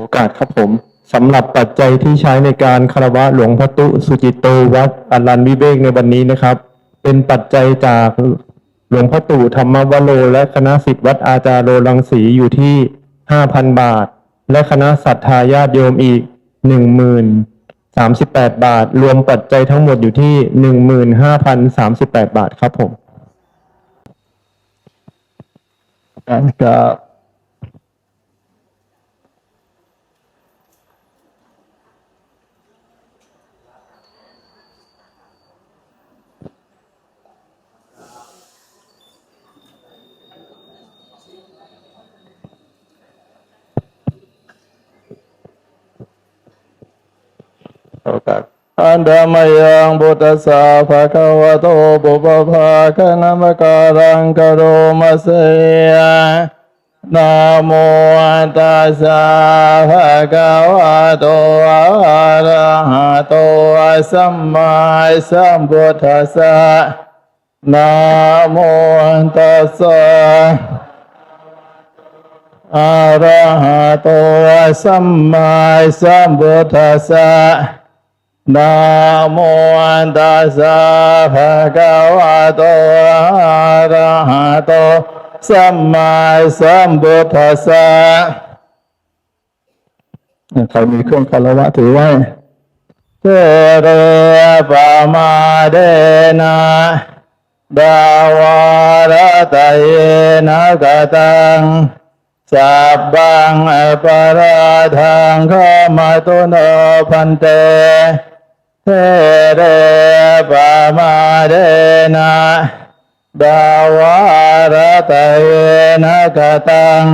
โอกาสครับผมสำหรับปัจจัยที่ใช้ในการคารวะหลวงพ่อตุสุจิตโตวัดอรันวิเวกในวันนี้นะครับ เป็นปัจจัยจากหลวงพ่อตู่ธรรมวโร และคณะสิทธิวัดอาจารโรลังสีอยู่ที่ห้าพันบาท และคณะศรัทธาญาติโยมอีกหนึ่งหมื่นสามสิบแปดบาท รวมปัจจัยทั้งหมดอยู่ที่หนึ่งหมื่นห้าพันสามสิบแปดบาทครับผมการกราบ โอกาสอันดามยังบุตสสะภะคะวะโตปุปภาคะนะมะการังกโรมาเสยนะโมตัสสะภะคะวะโตอะระหะโตสัมมาสัมพุทธัสสะนะโมตัสสะอะระหะโตสัมมาสัมพุทธัสสะ นะโมตัสสะภะคะวะโตอะระหะโตสัมมาสัมพุทธัสสะใครมีเครื่องคารวะถือไว้เทเรปะมาเดนะดาวารตเยนะกตังสับบังอปาราทังขมาตุโนพันเต เทเรปามาเดนะดาวารตะเยนะกตัง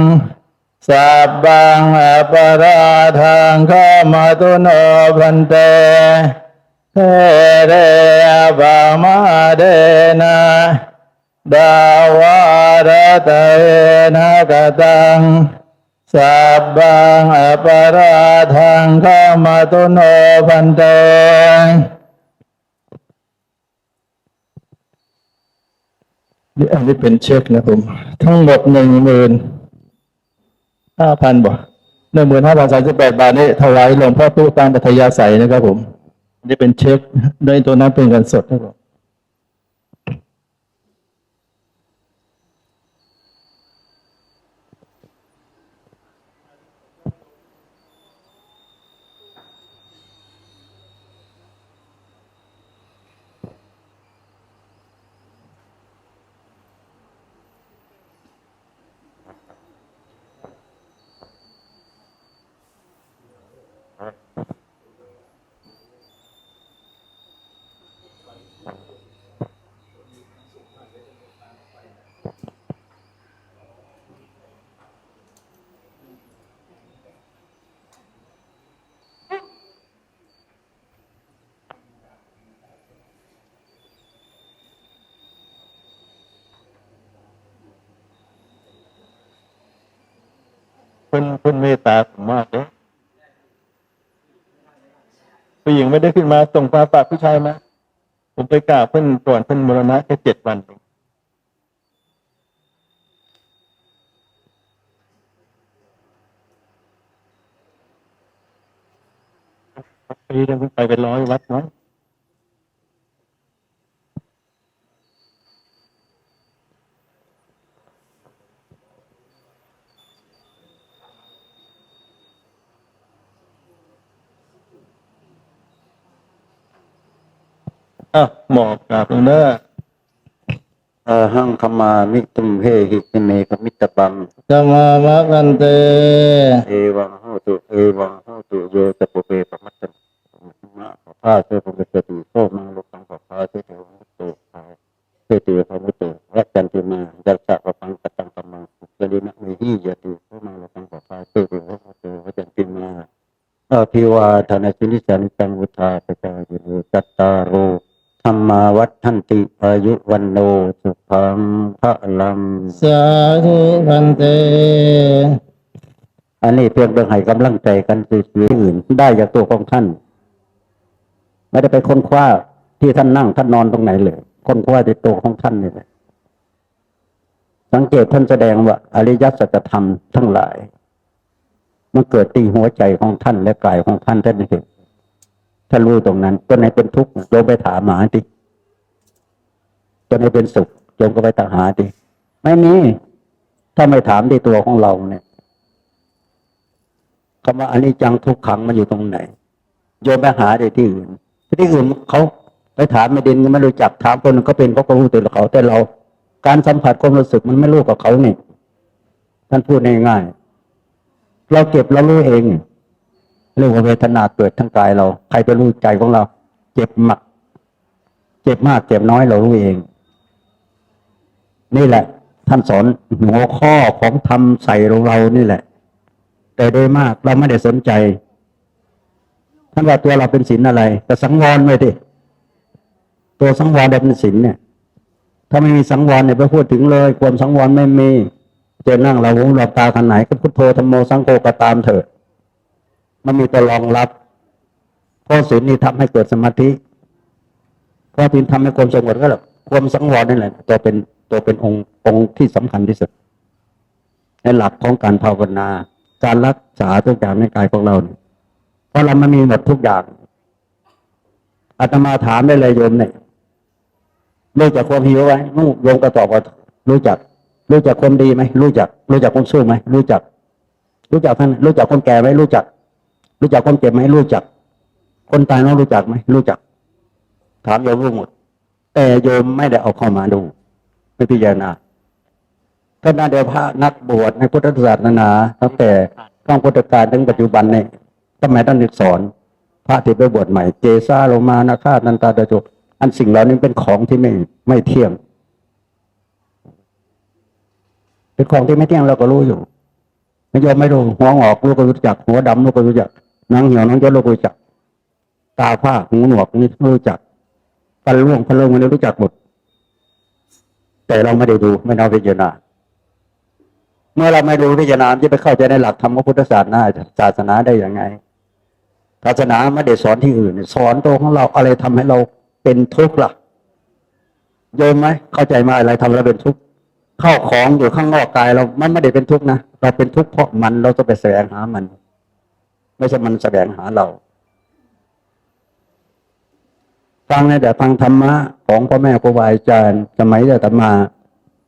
สับบังอปาราทังขมาตุโนพันเตเทเรปามาเดนะดาวารตะเยนะกตัง สับบังอปาราทังขมาตุโนพันเตนี่อันนี้เป็นเช็คนะผม ทั้งหมดหนึ่งหมื่นห้าพันบ่หนึ่งหมื่นห้าพันสามสิบแปดบาทนี่ถวายหลวงพ่อตู้ตามปัทยาศัยนะครับผมนนี่เป็นเช็ค โดยตัวนั้นเป็นเงินสดนะครับ เพิ่นเพิ่นเมตตาผมมากเลยผู้หญิงไม่ได้ขึ้นมาส่งฟ้าฝากผู้ชายมาผมไปกราบเพิ่นก่อนเพิ่นมรณะแค่เจ็ดวันเองปีนึงเพิ่งไปเป็นร้อยวัดมั้ง อะหมอบกราบลงเด้ออาหังขมามิตุมเหหิติเมกมิตตปังสมามะกันเต เอวังโหตุเอวังโหตุโยตะปุเปปะมัตตะมะขอพาเสพเกสติโสมังโลกังขอพาเสเทวมุตโตภาเสติภามุตโตรักจันติมาจักสะปะปังกตังปะมังสลินะเมหิยติโสมังโลกังขอพาเสเทวมุตโตรักจันติมาอาภิวาทนาสินิสานิจังวุธาปจายโยจัตตารโร ธรรมาวัฏทันติอายุวันโนสุขังพระลังสาธุพันเต อันนี้เพียงเรื่องให้กำลังใจกันสื่ออื่นได้จากตัวของท่าน ไม่ได้ไปค้นคว้าที่ท่านนั่งท่านนอนตรงไหนเลยค้นคว้าในตัวของท่านนี่แหละสังเกตท่านแสดงว่า อริยสัจธรรมทั้งหลาย มันเกิดที่หัวใจของท่านและกายของท่านท่านเห็น ถ้ารู้ตรงนั้นตัวไหนเป็นทุกข์โยมไปถามหมาดิตัวไหนเป็นสุขโยมก็ไปตามหาดิไม่มีถ้าไม่ถามที่ตัวของเราเนี่ยคำว่าอันนี้จังทุกขังมันอยู่ตรงไหน โยมไปหาได้ที่อื่นที่อื่นเขาไปถามไม่ดินก็ไม่รู้จักถามคนก็เป็นเขาก็รู้ตัวเขา แต่เราการสัมผัสความรู้สึกมันไม่รู้กับเขาเนี่ยท่านพูดง่ายๆเราเก็บเรารู้เอง เรียกว่าเวทนาเกิดทั้งกายเรา ใครไปรู้ใจของเรา เจ็บหมากเจ็บมากเจ็บน้อยเรารู้เอง นี่แหละ ท่านสอนหัวข้อของธรรมใส่ของเรานี่แหละ แต่โดยมากเราไม่ได้สนใจ ท่านว่าตัวเราเป็นศีลอะไร แต่สังวรไว้ดิตัวสังวรเป็นศีลเนี่ย ถ้าไม่มีสังวรเนี่ยไปพูดถึงเลย ความสังวรไม่มีจะนั่งเราหูหลับตาขนาดไหนก็พุทโธธรรมโมสังโฆก็ตามเถอะ มันมีตัวรองรับเพราะศีลนี่ทำให้เกิดสมาธิเพราะศีลทำให้ความสงบก็แหละความสังวรนั่นแหละ ตัวเป็นตัวเป็นองค์องค์ที่สำคัญที่สุด ในหลักของการภาวนา การรักษาทุกอย่างในกายของเราเนี่ยเพราะเรามันมีหมดทุกอย่างอาตมาถามได้เลยโยมเนี่ยรู้จักความหิวไหมนู่โยมก็ตอบว่ารู้จัก รู้จักคนดีไหมรู้จัก รู้จักคนสู้ไหมรู้จัก รู้จักท่านรู้จักคนแก่ไหมรู้จัก รู้จักคนเจ็บไหมรู้จัก คนตายน้องรู้จักไหมรู้จัก ถามโยมรู้หมด แต่โยมไม่ได้เอาเข้ามาดู ไม่พิจารณาก็น่าเดียวพระนักบวชในพุทธศาสนาตั้งแต่ข้างพุทธกาลถึงปัจจุบันเนี่ยสมัยท่านสอน พระที่ไปบวชใหม่ เจซาโลมานาคานันตาดาโจอันสิ่งเหล่านี้เป็นของที่ไม่ไม่เที่ยง เป็นของที่ไม่เที่ยงเราก็รู้อยู่ไม่ยอมไม่รู้หัวงอกลูกก็รู้จัก หัวดำลูกก็รู้จัก หนังเหี่ยวหนังยศลูกก็รู้จัก ตาผ้าหูหนวกนี่รู้จักฟันร่วงฟันร่วงมันรู้จักหมด แต่เราไม่ได้ดูไม่เอาพิจารณาเมื่อเราไม่ดูพิจารณาจะไปเข้าใจในหลักธรรมพุทธศาสนาศาสนาได้ยังไง ศาสนาไม่ได้สอนที่อื่น สอนตัวของเราอะไรทำให้เราเป็นทุกข์ล่ะโยมไหมเข้าใจไหมาอะไรทำให้เราเป็นทุกข์เข้าของอยู่ข้างนอกกายเรามันไม่ได้เป็นทุกข์นะเราเป็นทุกข์เพราะมันเราจะไปแสวงหามัน ไม่ใช่มันแสวงหาเรา ฟังในแต่ฟังธรรมะของพ่อแม่ครูบาอาจารย์สมัยที่อาตมา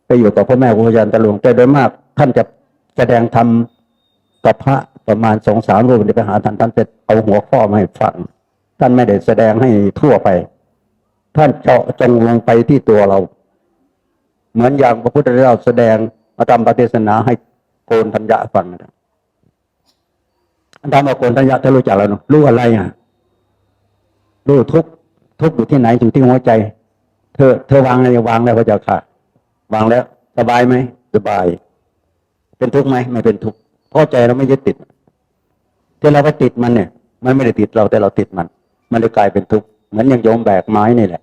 ไปอยู่กับพ่อแม่ครูบาอาจารย์ตะลวงแต่โดยมาก ท่านจะแสดงธรรมกับพระประมาณสองสามรูปเดี๋ยวไปหาท่านท่านจะเอาหัวข้อมาให้ฟัง ท่านไม่ได้แสดงให้ทั่วไป ท่านเจาะจงลงไปที่ตัวเรา เหมือนอย่างพระพุทธเจ้าแสดงมาทำปฏิเทศนาให้โกนธัญญาฟังนะ อันทำเอาโกนธัญญาถ้ารู้จักแล้วเนอะรู้อะไรอะรู้ทุกทุกอยู่ที่ไหนอยู่ที่หัวใจ เธอ เธอวางอะไรวางแล้วพระเจ้าค่ะ วางแล้ว สบายไหมสบาย เป็นทุกข์ไหมไม่เป็นทุกข์เพราะใจเราไม่ยึดติดที่เราไปติดมันเนี่ย มันไม่ได้ติดเราแต่เราติดมัน มันเลยกลายเป็นทุกข์เหมือนอย่างโยมแบกไม้นี่แหละ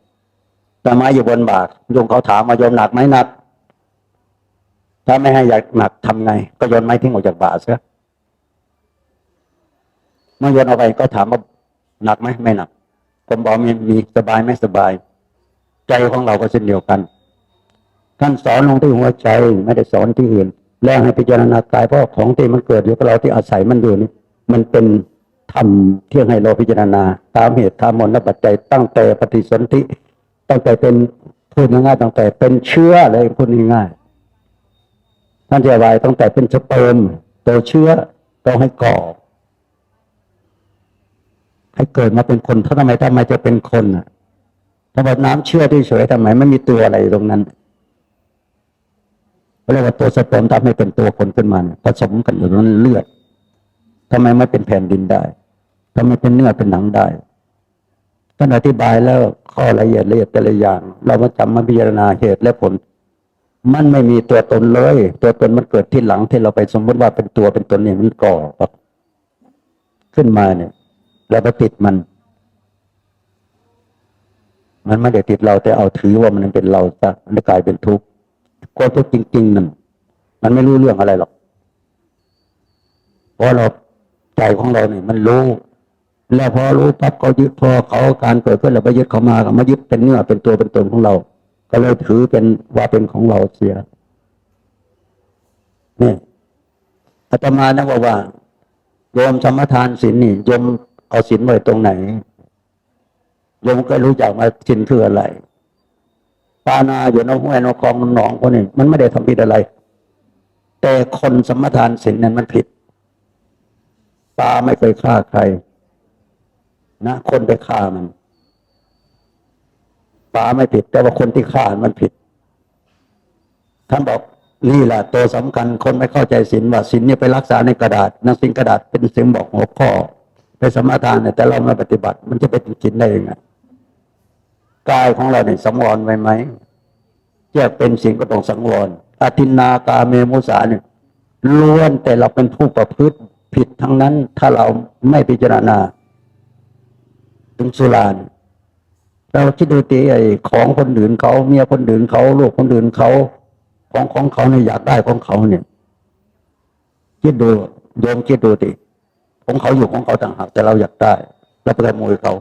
แต่ไม้อยู่บนบาทโยมเขาถามมาโยมหนักไหมหนัก ถ้าไม่ให้อยากหนักทำไง ก็โยนไม้ทิ้งออกจากบาทเสีย เมื่อโยนเอาไปก็ถามว่าหนักไหมไม่หนัก ผมบอกมีมีสบายไหมสบาย ใจของเราก็เช่นเดียวกัน ท่านสอนลงที่หัวใจไม่ได้สอนที่อื่นแล้วให้พิจารณากายเพราะของที่มันเกิดอยู่กับเราที่อาศัยมันอยู่นี่มันเป็นธรรมเที่ยงให้เราพิจารณา ตามเหตุตามมลและปัจจัยตั้งแต่ปฏิสนธิตั้งแต่เป็นพูดง่ายๆตั้งแต่เป็นเชื้อเลยพูดง่ายๆท่านจะอธิบายตั้งแต่เป็นสเปิร์มตัวเชื้อต้องให้ก่อ ให้เกิดมาเป็นคนถ้าทำไมทำไมจะเป็นคนอะถ้าแบบน้ำเชื่อที่เฉยทำไมไม่มีตัวอะไรตรงนั้นเรียกว่าตัวสเปิร์มทำให้เป็นตัวคนขึ้นมาเนี่ยผสมกันอยู่นั้นเลือดทำไมไม่เป็นแผ่นดินได้ทำไมเป็นเนื้อเป็นหนังได้ท่านอธิบายแล้วข้อละเอียดละเอียดแต่ละอย่าง เรามาจำมาพิจารณาเหตุและผล มันไม่มีตัวตนเลย ตัวตนมันเกิดที่หลังที่เราไปสมมติว่าเป็นตัวเป็นตนเนี่ยมันก่อขึ้นมาเนี่ย เราไปติดมัน มันไม่ได้ติดเราแต่เอาถือว่ามันเป็นเราซะมันกลายเป็นทุกข์ความทุกข์จริงๆนั่นมันไม่รู้เรื่องอะไรหรอกเพราะเราใจของเราเนี่ยมันรู้ แล้วพอรู้ปั๊บเขายึดพอเขาการเกิดขึ้นเราไปยึดเขามาก็มายึดเป็นเนื้อเป็นตัวเป็นตนของเรา ก็เลยถือเป็นว่าเป็นของเราเสียนี่อาตมานะบอกว่าโยมสมทานศีลนี่โยม เอาศีลไว้ตรงไหนโยมก็รู้จักว่าศีลคืออะไรปานาอยู่ในห้วยในคลองนหนองคนนี้มันไม่ได้ทำผิดอะไร แต่คนสมทานศีลนั้นมันผิดปาไม่เคยฆ่าใคร นะ คนไปฆ่ามันปาไม่ผิด แต่ว่าคนที่ฆ่ามันผิด ท่านบอกนี่แหละตัวสำคัญคนไม่เข้าใจศีลว่าศีลเนี่ยไปรักษาในกระดาษนังสินกระดาษเป็นสิ่งบอกหัวข้อ สมทานเนี่ยแต่เราไม่ปฏิบัติ มันจะเป็นศีลได้ยังไงกายของเราเนี่ยสังวรไว้ไหมแยกเป็นสิ่งก็ต้องสังวรอาทินนากาเมมุสาเนี่ยล้วนแต่เราเป็นผู้ประพฤติผิดทั้งนั้น ถ้าเราไม่พิจารณา ถึงสุรานเราคิดดูตีไอ้ของคนอื่นเขาเมียคนอื่นเขาลูกคนอื่นเขาของของเขาเนี่ยอยากได้ของเขาเนี่ยคิดดูโยมคิดดูติ ของเขาอยู่ของเขาต่างหากแต่เราอยากได้เราไปขโมยเขา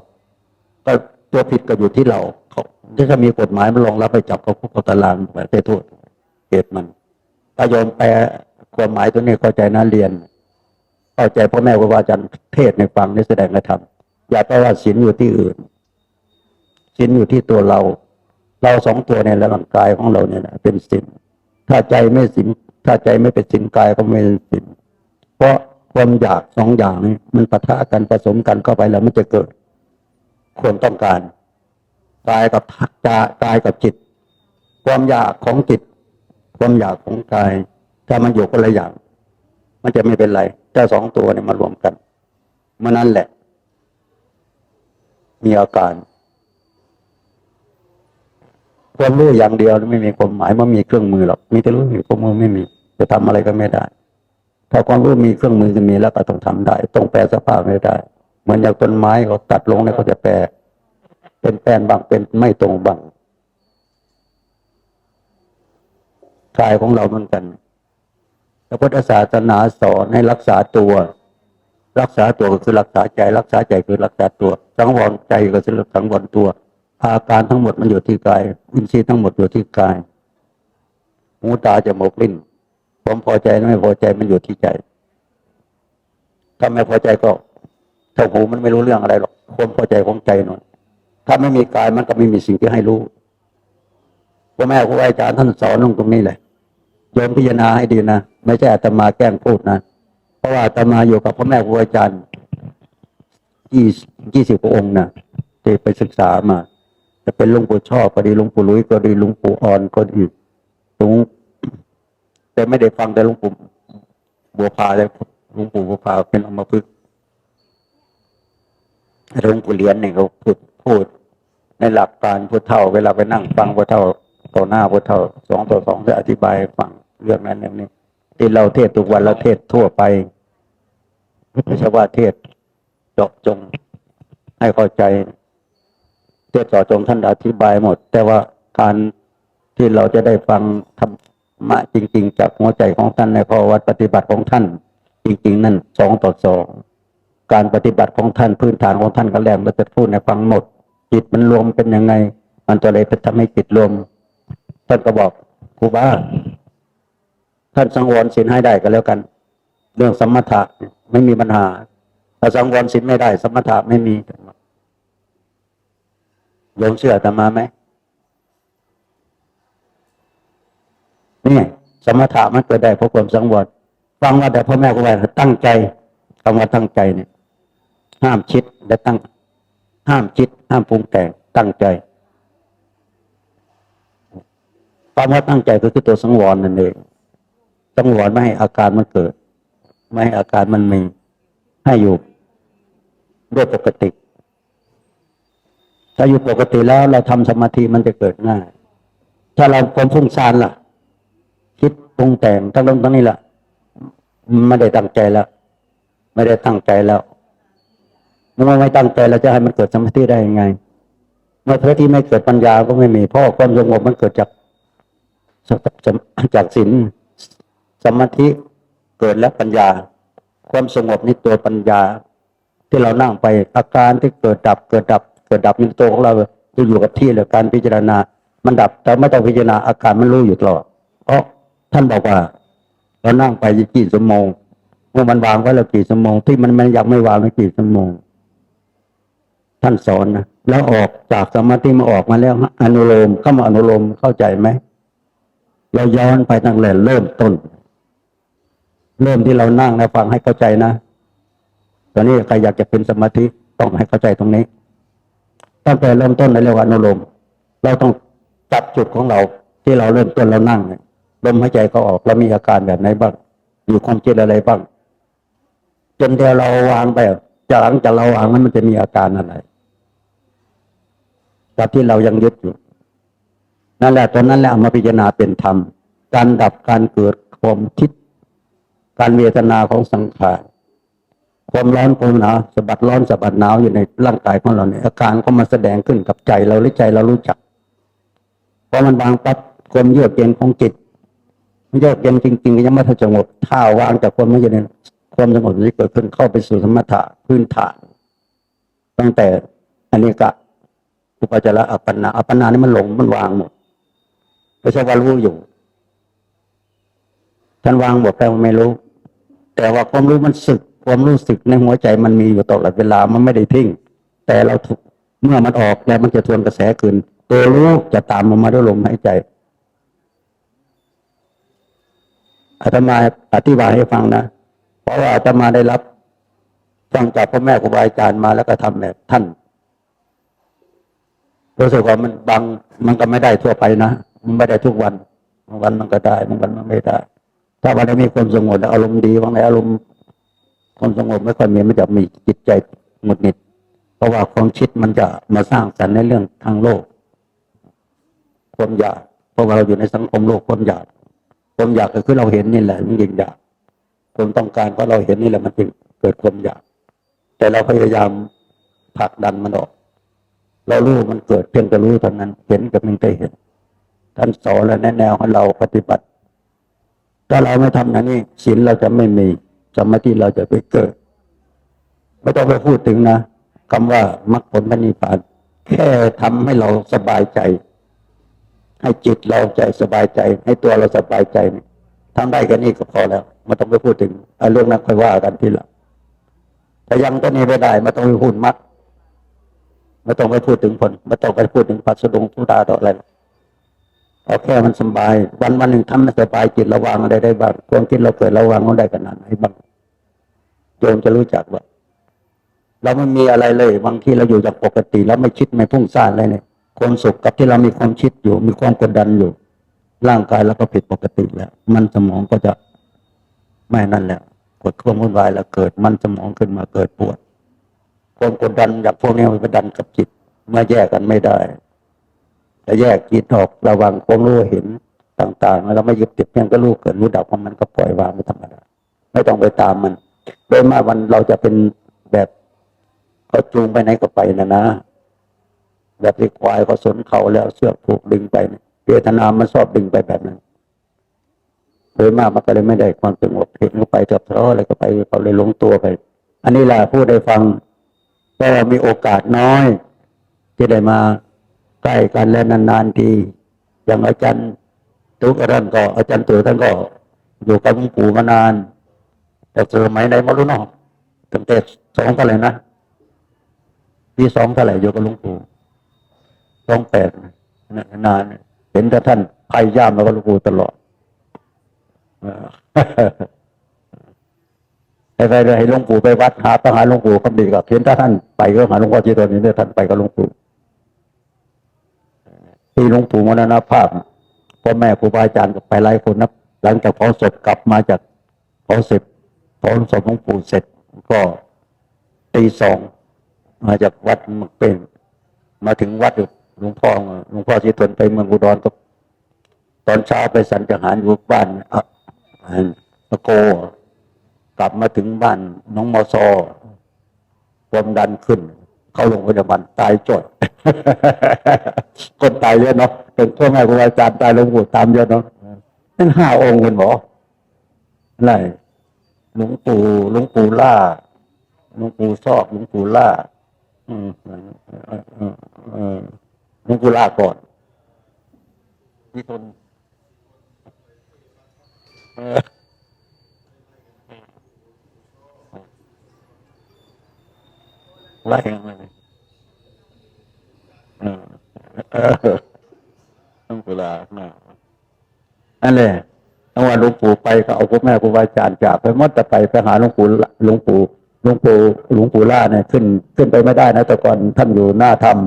ก็ตัวผิดก็อยู่ที่เราเขาถ้ามีกฎหมายมันรองรับไปจับเขาคุกเขาตารางแบบได้โทษเหตุมันถ้าโยมแปลความหมายตัวนี้เข้าใจนะเรียนเข้าใจพ่อแม่ครูบาอาจารย์เทศในฟังในแสดงในธรรมอย่าไปว่าศีลอยู่ที่อื่นศีลอยู่ที่ตัวเรา เราสองตัวเนี่ยและร่างกายของเราเนี่ยนะเป็นศีลถ้าใจไม่ศีลถ้าใจไม่เป็นศีลกายก็ไม่เป็นศีลเพราะ ความอยากสองอย่างนี้มันปะทะกันผสมกันเข้าไปแล้วมันจะเกิด ความต้องการกายกับทักกายกับจิต ความอยากของจิต ความอยากของกาย ถ้ามันอยู่คนละอย่าง มันจะไม่เป็นไรแต่สองตัวเนี่ยมารวมกันเมื่อนั้นแหละ มีอาการ ความรู้อย่างเดียวไม่มีความหมายมันมีเครื่องมือหรอกมีแต่รู้มีเครื่องมือไม่มีจะทำอะไรก็ไม่ได้ ถ้าความรู้มีเครื่องมือจะมีแล้วก็ต้องทำได้ ต้องแปลสภาพไม่ได้เหมือนอย่างต้นไม้เขาตัดลงเนี่ยเขาจะแปลเป็นแป้นบางเป็นไม่ตรงบางกายของเราเหมือนกันพระพุทธศาสนาสอนให้รักษาตัว รักษาตัวก็คือรักษาใจ รักษาใจคือรักษาตัว สังวรใจก็คือสังวรตัว อาการทั้งหมดมันอยู่ที่กายอินทรีย์ทั้งหมดอยู่ที่กายหูตาจมูกลิ้น ความพอใจไม่พอใจมันอยู่ที่ใจ ถ้าไม่พอใจก็ถ้าหูมันไม่รู้เรื่องอะไรหรอกความพอใจของใจหน่อยถ้าไม่มีกายมันก็ไม่มีสิ่งที่ให้รู้พ่อแม่ครูอาจารย์ท่านสอนลงตรงนี้แหละโยมพิจารณาให้ดีนะไม่ใช่อาตมาแกล้งพูดนะเพราะว่าอาตมาอยู่กับพ่อแม่ครูอาจารย์ยี่ยี่สิบองค์นะที่ไปศึกษามา จะเป็นหลวงปู่ชอบก็ดีหลวงปู่ลุยก็ดีหลวงปู่อ่อนก็ดีหลวง แต่ไม่ได้ฟังแต่หลวงปู่บัวพาเลยหลวงปู่บัวพาเป็นอมพึกหลวงปู่เลี้ยนเนี่ยเขาพูดพูด ในหลักการพุทธเท่า เวลาไปนั่งฟังพุทธเท่าต่อหน้าพุทธเท่าสองต่อสองจะอธิบายฟังเรื่องนั้นเรื่องนี้ที่เราเทศทุกวันเราเทศทั่วไปไม่ใช่ว่าเทศเจาะจงให้เข้าใจเทศเจาะจงท่านอธิบายหมด แต่ว่าการที่เราจะได้ฟังธรร มะจริง ๆ จากหัวใจของท่านในข้อวัดปฏิบัติของท่าน จริง ๆ นั่นสองต่อสองการปฏิบัติของท่านพื้นฐานของท่านก็แล้วเราจะพูดในฟังหมด จิตมันรวมเป็นยังไง มันตัวเลยไปทำให้จิตรวมท่านก็บอกครูบาท่านสังวรศีลให้ได้ก็แล้วกัน เรื่องสมถะไม่มีปัญหาถ้าสังวรศีลไม่ได้ สมถะไม่มีโยมเชื่ออาตมาไหม นี่สมถะมันเกิดได้เพราะความสังวรฟังว่าแต่พ่อแม่ครูบาตั้งใจคำว่าตั้งใจเนี่ย ห้ามคิดและตั้ง ห้ามคิด ห้ามปรุงแต่งตั้งใจความว่าตั้งใจก็คือตัวสังวรนั่นเองสังวรไม่ให้อาการมันเกิด ไม่ให้อาการมันมีให้อยู่ด้วยปกติ ถ้าอยู่ปกติแล้วเราทำสมาธิมันจะเกิดง่าย ถ้าเราความฟุ้งซ่านล่ะ ปรุงแต่งทั้งลงทั้งนี้ละไม่ได้ตั้งใจแล้ว ไม่ได้ตั้งใจแล้วเมื่อไม่ตั้งใจแล้วจะให้มันเกิดสมาธิได้ยังไง เมื่อสมาธิไม่เกิดปัญญาก็ไม่มีเพราะความสงบมันเกิดจากจากศีลสมาธิเกิดแล้วปัญญา ความสงบนี่ตัวปัญญา ที่เรานั่งไปอาการที่เกิดดับ เกิดดับ เกิดดับอยู่ตัวของเราจะอยู่กับที่เลยการพิจารณา มันดับแต่ไม่ต้องพิจารณาอาการมันรู้อยู่ตลอดเพราะ ท่านบอกว่าเรานั่งไปยี่ชั่วโมงเมื่อมันวางไว้แล้วกี่ชั่วโมง ที่มันมันยังไม่วางไม่กี่ชั่วโมง ท่านสอนนะแล้วออกจากสมาธิมาออกมาแล้วอนุโลมเข้ามาอนุโลมเข้าใจไหมเราย้อนไปตั้งแต่เริ่มต้น เริ่มที่เรานั่งนะฟังให้เข้าใจนะตอนนี้ใครอยากจะเป็นสมาธิต้องให้เข้าใจตรงนี้ตั้งแต่เริ่มต้นในเรียกว่าอนุโลมเราต้องจับจุดของเราที่เราเริ่มต้นเรานั่งเนี่ย ลมหายใจเขาออกแล้วมีอาการแบบไหนบ้างอยู่ความคิดอะไรบ้าง จนเดียวเราวางไปจากหลังจากเราวางนั้นมันจะมีอาการอะไรกับที่เรายังยึดอยู่นั่นแหละตอนนั้นแหละเอามาพิจารณาเป็นธรรม การดับการเกิดความคิด การเวทนาของสังขารความร้อนความหนาวสะบัดร้อนสะบัดหนาวอยู่ในร่างกายของเราเนี่ยอาการก็มาแสดงขึ้นกับใจเราหรือใจเรารู้จักพอมันวางปั๊บความเยือกเย็นของจิต มันเยือกเย็นจริงๆยังไม่ทันสงบถ้าวางจากความไม่เย็นความสงบที่เกิดขึ้นเข้าไปสู่สมถะพื้นฐาน ตั้งแต่อันนี้กะอุปจาระอัปปนาอัปปนานี่มันหลงมันวางหมดไม่ใช่ว่ารู้อยู่ท่านวางหมดแต่ว่าไม่รู้ แต่ว่าความรู้มันสึก ความรู้สึกในหัวใจมันมีอยู่ตลอดเวลามันไม่ได้ทิ้งแต่เราถูกเมื่อมันออกแล้วมันจะทวนกระแสคืนตัวรู้จะตามมามาด้วยลมหายใจ อาตมาอธิบายให้ฟังนะ เพราะว่าอาตมาได้รับฟังจากพ่อแม่ครูบาอาจารย์มาแล้วก็ทำแบบท่านรู้สึกว่ามันบางมันก็ไม่ได้ทั่วไปนะมันไม่ได้ทุกวันบางวันมันก็ได้บางวันมันไม่ได้ ถ้าวันไหนมีความสงบและอารมณ์ดีวันไหนอารมณ์ความสงบไม่ค่อยมีมันจะมีจิตใจหงุดหงิด เพราะว่าความคิดมันจะมาสร้างสรรค์ในเรื่องทางโลก ความอยากเพราะว่าเราอยู่ในสังคมโลกความอยาก ความอยากก็คือเราเห็นนี่แหละมันยิ่งอยากความต้องการเพราะเราเห็นนี่แหละมันจึงเกิดความอยาก แต่เราพยายามผลักดันมันออก เรารู้มันเกิดเพียงแต่รู้เท่านั้น เห็นกับมันได้เห็น ท่านสอนและแนะแนวให้เราปฏิบัติ ถ้าเราไม่ทำอย่างนี้ศีลเราจะไม่มีสมาธิเราจะไปเกิด ไม่ต้องไปพูดถึงนะคำว่ามรรคผลพระนิพพานแค่ทำให้เราสบายใจ ให้จิตเราใจสบายใจ ให้ตัวเราสบายใจเนี่ยทำได้แค่นี้ก็พอแล้วไม่ต้องไปพูดถึงเรื่องนั้นค่อยว่ากันทีหลังแต่ยังตัวนี้ไม่ได้ไม่ต้องไปพูดมรรคไม่ต้องไปพูดถึงผลไม่ต้องไปพูดถึงปัสสดุงผู้ตาต่ออะไรเอาแค่มันสบาย วันวันหนึ่งทำให้สบายจิตระวังอะไรได้บ้างความคิดเราเกิดระวังมันได้ขนาดไหนบ้างโยมจะรู้จักว่าเราไม่มีอะไรเลย บางทีเราอยู่จากปกติ แล้วไม่คิดไม่พุ่งซ่านอะไรเนี่ย ความสุขกับที่เรามีความคิดอยู่ มีความกดดันอยู่ ร่างกายเราก็ผิดปกติแล้ว มันสมองก็จะไม่นั่นแหละกดความวุ่นวายแล้วเกิดมันสมองขึ้นมาเกิดปวด ความกดดันจากพวกนี้มันไปดันกับจิตเมื่อแยกกันไม่ได้แต่แยกจิตออกระวังความรู้เห็นต่างๆแล้วไม่ยึดติดเพียงก็รู้เกิดรู้ดับของมันก็ปล่อยวางไม่ธรรมดาไม่ต้องไปตามมัน โดยมากวันเราจะเป็นแบบเขาจูงไปไหนก็ไปนะนะ แบบที่ควายเขาสนเขาแล้วเสือกผูกดึงไปเนี่ยเวทนามันชอบดึงไปแบบนั้นโดยมากมันก็เลยไม่ได้ความสงบเห็นเขาไปจับเท้าอะไรก็ไปเขาเลยลงตัวไป อันนี้แหละพูดได้ฟังก็มีโอกาสน้อยที่ได้มาใกล้กันและนานๆทีอย่างอาจารย์ทุกท่านก็อาจารย์ตัวท่านก็อยู่กับหลวงปู่มานาน แต่สมัยไหนไม่รู้เนาะตั้งแต่สองเท่าไหร่นะปีสองเท่าไหร่อยู่กับหลวงปู่ สองแปดนานเห็นแต่ท่านพยายามแล้วก็ลวงปู่ตลอดเออให้ไปเลยให้หลวงปู่ไปวัดหาต้องหาหลวงปู่คำดีกับเพียงถ้าท่านไปก็หาหลวงพ่อจีตอนนี้เนี่ยท่านไปกับหลวงปู่ที่หลวงปู่มรณภาพพ่อแม่ครูบาอาจารย์ก็ไปหลายคนนะหลังจากเผาศพกลับมาจากเผาเสร็จเผาศพหลวงปู่เสร็จ ก็ตีสองมาจากวัดมักเป็น มาถึงวัด หลวงพ่อหลวงพ่อจีตนไปเมืองอุดรก็ ตอนเช้าไปสันจังหารอยู่บ้านตะโก กลับมาถึงบ้านน้องมอซอความดันขึ้น เข้าโรงพยาบาลตายจดคนตายเยอะเนาะเป็นพ่อแม่ครูอาจารย์ตายลงปู่ตามเยอะเนาะนั่นห้าองค์คุณหมออะไรหลวงปู่หลวงปู่ล่าหลวงปู่ซอกหลวงปู่ล่า อืมออเออ นิกุล่าก่อนมิทนเออไล่ยังไงเออเออนิกุล่าน่ะอันนี้ละทั้งว่าหลวงปู่ไปก็เอาพ่อแม่ครูบาอาจารย์จากไปมดแต่ไปไปหาหลวงปู่หลวงปู่หลวงปู่หลวงปู่ล่าเนี่ยขึ้น ขึ้นไปไม่ได้นะแต่ก่อนท่านอยู่หน้าธรรม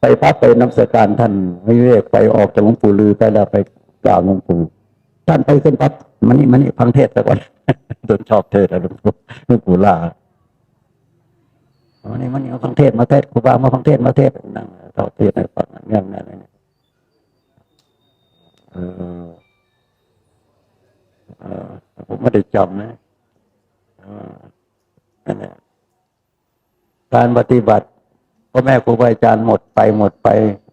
ไปพักไปน้ำสการท่านไม่เวกไปออกจากหลวงปู่ลือไปแล้วไปกล่าวหลวงปู่ท่านไปขึ้นพักมันนี่มันนี่ฟังเทศน์ซะก่อนโดนชอบเทศน์อะหลวงปู่หลวงปู่ลาวันนี้มันเอาฟังเทศมาเทศครูบามาฟังเทศมาเทศนั่งเขาเทศให้ฟังเงี้ยนั่นนี่เออเออผมไม่ได้จำนะออนั่นแหละการปฏิบัติ พ่อแม่ครูบาอาจารย์หมดไปหมดไป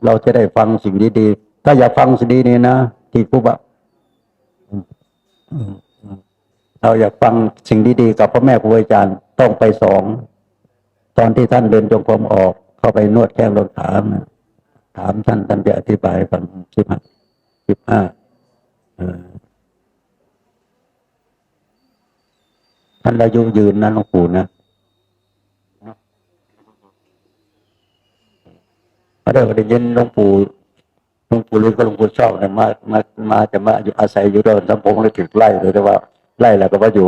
เราจะได้ฟังสิ่งดีๆถ้าอยากฟังสิ่งดีๆนะที่ครูบาเราอยากฟังสิ่งดีๆกับพ่อแม่ครูบาอาจารย์ต้องไปสองตอนที่ท่านเดินจงกรมออก เข้าไปนวดแข้งรถขานะถามท่านท่านจะอธิบายฟังสิบห้าสิบห้าท่านอายุยืนนะหลวงปู่นะ พระเดชพระเดชยินหลวงปู่หลวงปู่ฤาษีกับหลวงปู่ชอบเนี่ยมามามาจะมาอยู่อาศัยอยู่ด้วยสัมพงเลยถึงไล่เลยแต่ว่าไล่แล้วก็ว่าอยู่